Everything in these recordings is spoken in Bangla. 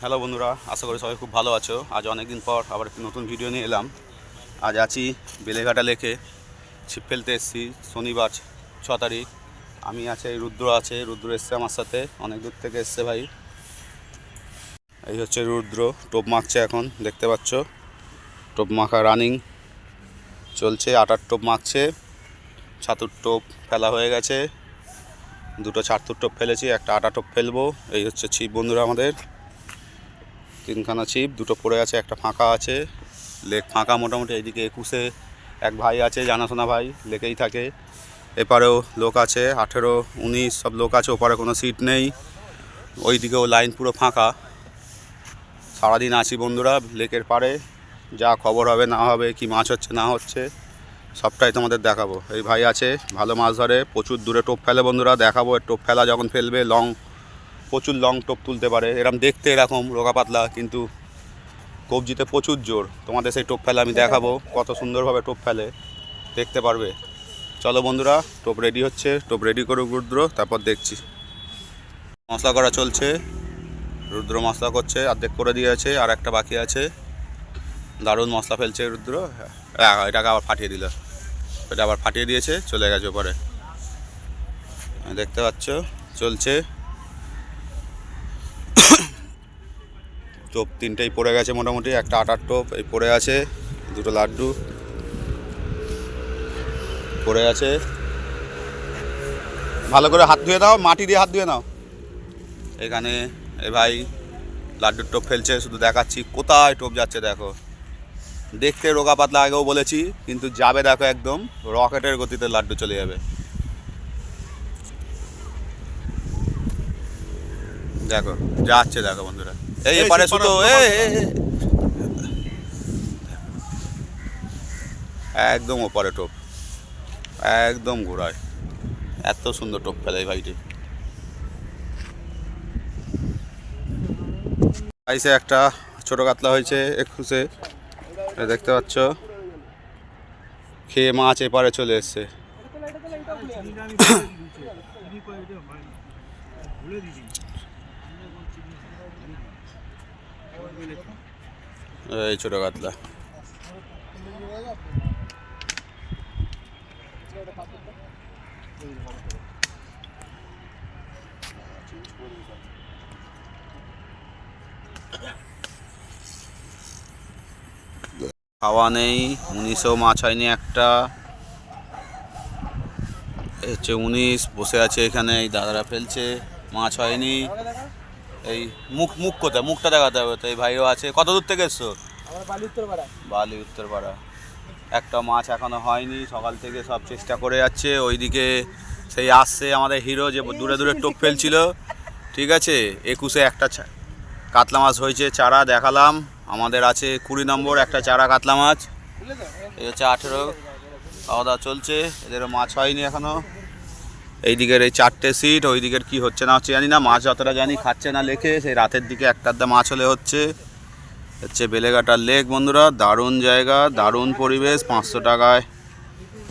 হ্যালো বন্ধুরা, আশা করি সবাই খুব ভালো আছো। আজ অনেক দিন পর আবার একটি নতুন ভিডিও নিয়ে এলাম। আজ আছি বেলেঘাটা লেকে, ছিপ ফেলতে এসেছি। শনিবার ছ তারিখ। আমি আছে, রুদ্র আছে। রুদ্র এসছে আমার সাথে। অনেক দূর থেকে এসছে ভাই। এই হচ্ছে রুদ্র, টোপ মাখছে এখন, দেখতে পাচ্ছ। টোপ মাখা রানিং চলছে, আটার টোপ মাখছে। ছাতুর টোপ ফেলা হয়ে গেছে। দুটো ছাতুর টোপ ফেলেছি, একটা আটা টোপ ফেলব। এই হচ্ছে ছিপ বন্ধুরা আমাদের। তিনখানা ছিপ, দুটো পড়ে আছে, একটা ফাঁকা আছে। লেক ফাঁকা মোটামুটি, এইদিকে একুশে এক ভাই আছে, জানাশোনা ভাই, লেকেই থাকে। এপারেও লোক আছে, আঠেরো, উনিশ, সব লোক আছে, ওপারে কোনো সিট নেই। ওইদিকেও লাইন পুরো ফাঁকা। সারাদিন আছি বন্ধুরা লেকের পাড়ে, যা খবর হবে না হবে, কি মাছ হচ্ছে, না হচ্ছে, সবটাই তোমাদের দেখাবো। এই ভাই আছে, ভালো মাছ ধরে, প্রচুর দূরে টোপ ফেলে বন্ধুরা, দেখাবো। টোপ ফেলা যখন ফেলবে লং প্রচুর লং টোপ তুলতে পারে। এরম দেখতে এরকম, রোগা পাতলা, কিন্তু কবজিতে প্রচুর জোর। তোমাদের সেই টোপ ফেলা আমি দেখাবো, কত সুন্দরভাবে টোপ ফেলে। দেখতে পারবে। চলো বন্ধুরা, টোপ রেডি হচ্ছে। টোপ রেডি করুক রুদ্র, তারপর দেখছি। মশলা করা চলছে। রুদ্র মশলা করছে, অর্ধেক করে দিয়েছে, আর একটা বাকি আছে। দারুণ মশলা ফেলছে রুদ্র। হ্যাঁ এটাকে আবার ফাটিয়ে দিল। এটা আবার ফাটিয়ে দিয়েছে, চলে গেছে ওপরে। দেখতে পাচ্ছ, চলছে। টোপ তিনটেই পড়ে গেছে মোটামুটি, একটা আটার টোপ, এই পড়ে আছে, দুটো লাড্ডু পড়ে আছে। ভালো করে হাত ধুয়ে দাও, মাটি দিয়ে হাত ধুয়ে নাও। এখানে এ ভাই লাড্ডুর টোপ ফেলছে, শুধু দেখাচ্ছি কোথায় টোপ যাচ্ছে, দেখো। দেখতে রোগা পাতলা আগেও বলেছি, কিন্তু যাবে দেখো একদম, রকেটের গতিতে লাড্ডু চলে যাবে। দেখো যাচ্ছে দেখো বন্ধুরা। এই এপারে এ। একদম ওপারে টোপ একদম ঘোরায় এত সুন্দর টোপ ফেলে ভাইটি। আইসে একটা ছোট কাতলা হয়েছে একুশে দেখতে পাচ্ছ? খেয়ে মাছ এপারে চলে এসছে। এই ছোট কাতলা। খাওয়া নেই, উনিশও মাছ হয়নি একটা। হচ্ছে উনিশ, বসে আছে এখানে, এই দাদারা ফেলছে, মাছ হয়নি। এই মুখ মুখ কোথায়? মুখটা দেখাতে হবে তো এই ভাইও আছে। কত দূর থেকে এসছো? বালি উত্তর পাড়া বালি উত্তরপাড়া। একটা মাছ এখনও হয়নি সকাল থেকে সব চেষ্টা করে যাচ্ছে। ওইদিকে সেই আসছে আমাদের হিরো যে দূরে দূরে টোপ ফেলছিল। ঠিক আছে? একুশে একটা কাতলা মাছ হয়েছে চারা দেখালাম। আমাদের আছে কুড়ি নম্বর একটা চারা কাতলা মাছ। এই হচ্ছে আঠেরো। খাওয়া দাওয়া চলছে। এদেরও মাছ হয়নি এখনও। এই দিকের এই চারটে সিট ওই দিকের কি হচ্ছে না হচ্ছে জানি না, মাছ যতটা জানি খাচ্ছে না লেখে, সেই রাতের দিকে একটা আধটা মাছ হলে হচ্ছে হচ্ছে বেলেঘাটার লেক বন্ধুরা, দারুণ জায়গা, দারুণ পরিবেশ, পাঁচশো টাকায়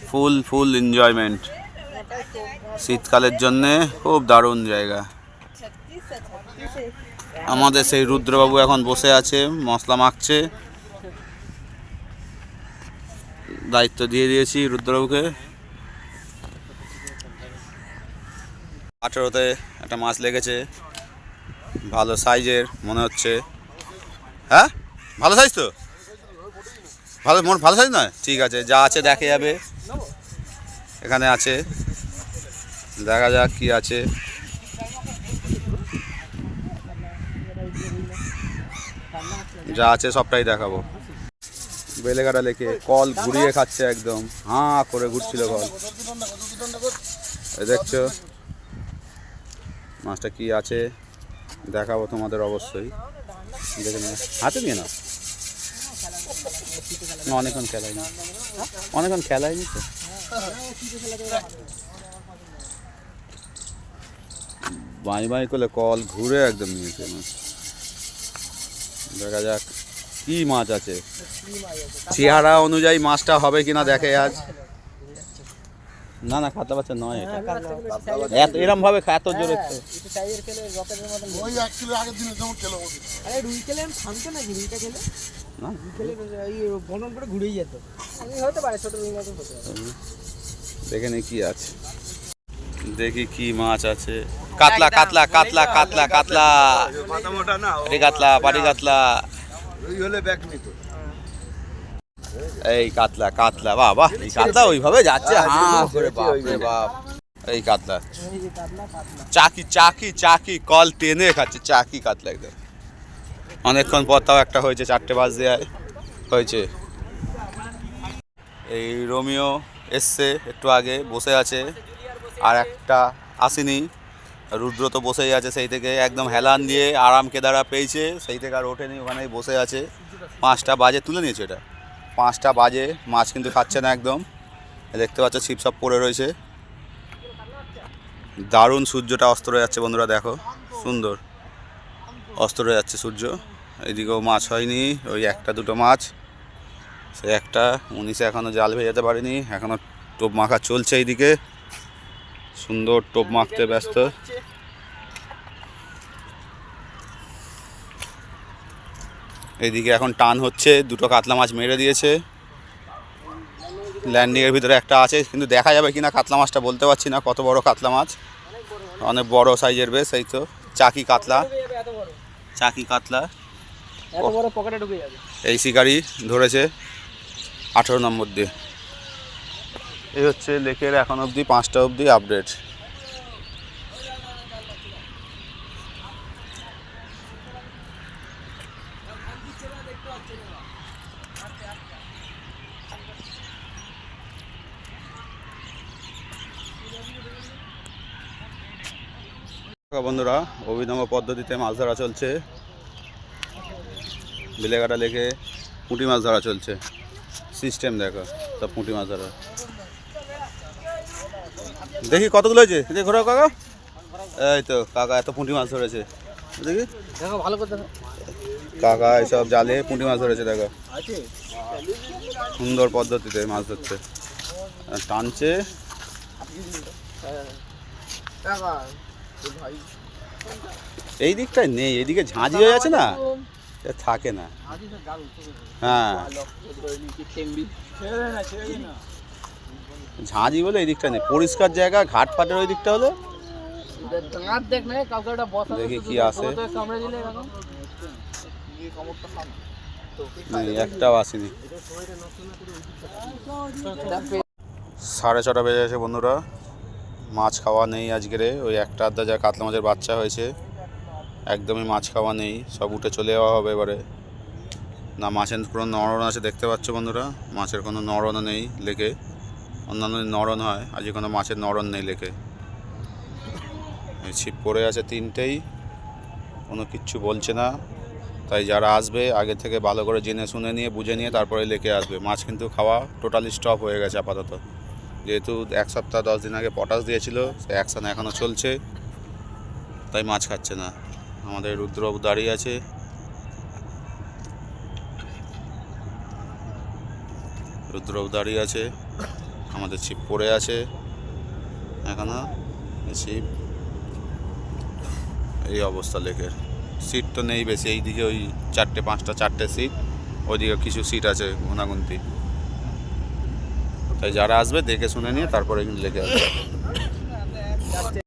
ফুল ফুল এনজয়মেন্ট শীতকালের জন্যে খুব দারুণ জায়গা। আমাদের সেই রুদ্রবাবু এখন বসে আছে, মশলা মাখছে। দায়িত্ব দিয়ে দিয়েছি রুদ্রবাবুকে। আঠেরোতে একটা মাছ লেগেছে। ভালো সাইজের, মনে হচ্ছে। হ্যাঁ? ভালো সাইজ তো? ভালো মোট ভালো সাইজ নয়? ঠিক আছে, যা আছে দেখে যাবে। এখানে আছে। দেখা যাক কি আছে। যা আছে সবটাই দেখাবো। বেলেগাটা লেখে কল ঘুরিয়ে খাচ্ছে একদম। হাঁ, করে ঘুরছিল কল। দেখছ? মাছটা কি আছে দেখাবো তোমাদের অবশ্যই। দেখে নেবে। হাতে নাও। না, অনেকক্ষণ খেলায়নি। অনেকক্ষণ খেলায়নি তো। বাঁই বাঁই করলে কল ঘুরে একদম নিয়েছে। মাছ দেখা যাক কি মাছ আছে। চেহারা অনুযায়ী মাছটা হবে কিনা দেখে আজ। না না কাতলা বাচ্চা নয় এটা। হ্যাঁ, কাতলা এত এরম ভাবে এত জোরে হ্যাঁ, ওই এক কিলো আগের দিনে যেমন খেলো আরে রুই খেলে থামতো নাকি? রুইটা খেলে? না। খেলে এই গনন করে ঘুরেই যেত। হতে পারে ছোট রুই মতন হতে পারে। দেখে নি কি আছে। দেখি কি মাছ আছে। কাতলা কাতলা কাতলা কাতলা কাতলা। পাটি কাতলা পাটি কাতলা। হলে ব্যাগ নিত। এই কাতলা কাতলা বাহ বাহ এই কাতলা ওইভাবে যাচ্ছে হ্যাঁ করে বাপ রে বাপ এই কাতলা। চাকি চাকি চাকি কল টেনে খাচ্ছে চাকি কাতলা একদম। অনেকক্ষণ পর তাও একটা হয়েছে চারটে বাজ দেয় হয়েছে। এই রোমিও এসছে একটু আগে বসে আছে আর একটা আসেনি। রুদ্র তো বসেই আছে সেই থেকে একদম হেলান দিয়ে আরাম কেদারা পেয়েছে সেই থেকে আর ওঠেনি ওখানেই বসে আছে। পাঁচটা বাজে তুলে নিয়েছে এটা। পাঁচটা বাজে, মাছ কিন্তু খাচ্ছে না একদম। দেখতে পাচ্ছ সব পড়ে রয়েছে। দারুণ সূর্যটা অস্ত রয়ে যাচ্ছে বন্ধুরা, দেখো। সুন্দর। অস্ত রয়ে যাচ্ছে সূর্য। এদিকেও মাছ হয়নি, ওই একটা, দুটো মাছ। সে একটা, উনিশে এখনও জাল ভেজাতে পারেনি এখনও টোপ মাখা চলছে এইদিকে। সুন্দর টোপ মাখতে ব্যস্ত। এইদিকে এখন টান হচ্ছে দুটো কাতলা মাছ মেরে দিয়েছে। ল্যান্ডিংয়ের ভিতরে একটা আছে কিন্তু দেখা যাবে কিনা কাতলা মাছটা বলতে পারছি না কত বড় কাতলা মাছ। অনেক বড় সাইজের বেশ এই তো চাকি কাতলা। চাকি কাতলা। এই শিকারি ধরেছে আঠেরো নম্বর দিয়ে। এই হচ্ছে লেকের এখন অবধি পাঁচটা অবধি আপডেট বন্ধুরা, অভিনব পদ্ধতিতে মাছ ধরা চলছে। বিলেঘাটা লেকে পুঁটি মাছ ধরা চলছে। সিস্টেম দেখো, সব পুঁটি মাছ ধরা। দেখি কতগুলো হয়েছে? দেখি ঘোরা কাকা। এই তো, কাকা এত পুঁটি মাছ ধরেছে। দেখি। দেখো ভালো করে কাকা এসব জালে পুঁটি মাছ ধরেছে, দেখো। সুন্দর পদ্ধতিতে মাছ ধরছে। টানছে। এই দিকটায় নেই, এদিকে ঝাঁঝি হয়ে আছে না? থাকে না। হ্যাঁ। ঝাঁঝি বলে এই দিকটা নেই। পরিষ্কার জায়গা, ঘাট ফাটের ওই দিকটা হলে? দেখ কি আসে। একটাও আসেনি। সাড়ে ছটা বেজে গেছে বন্ধুরা। মাছ খাওয়া নেই আজকের ওই একটা আধা যা কাতলা মাছের বাচ্চা হয়েছে। একদমই মাছ খাওয়া নেই। সব উঠে চলে যাওয়া হবে এবারে। না, মাছের কোনো নরণ আছে, দেখতে পাচ্ছ বন্ধুরা? মাছের কোনো নরণ নেই লেকে। অন্যান্য নরণ হয়, আজকে কোনো মাছের নরণ নেই লেকে। ছিপ পড়ে আছে তিনটেই। কোনো কিচ্ছু বলছে না। তাই যারা আসবে, আগে থেকে ভালো করে জেনে শুনে নিয়ে, বুঝে নিয়ে তারপরে লেকে আসবে। মাছ কিন্তু খাওয়া টোটালি স্টপ হয়ে গেছে আপাতত। যেহেতু এক সপ্তাহ, দশ দিন আগে পটাশ দিয়েছিল, সে অ্যাকশান এখনও চলছে। তাই মাছ খাচ্ছে না। আমাদের রুদ্রবাবু দাঁড়িয়ে আছে। রুদ্রবাবু দাঁড়িয়ে আছে। আমাদের ছিপ পড়ে আছে। এখনও ছিপ। এই অবস্থা লেকের। সিট তো নেই বেশি। এইদিকে ওই চারটে, পাঁচটা, চারটে সিট। ওইদিকে কিছু সিট আছে গুনাগুনতি তাই যারা আসবে দেখে শুনে নিয়ে তারপরে কিন্তু লেগে আসবে।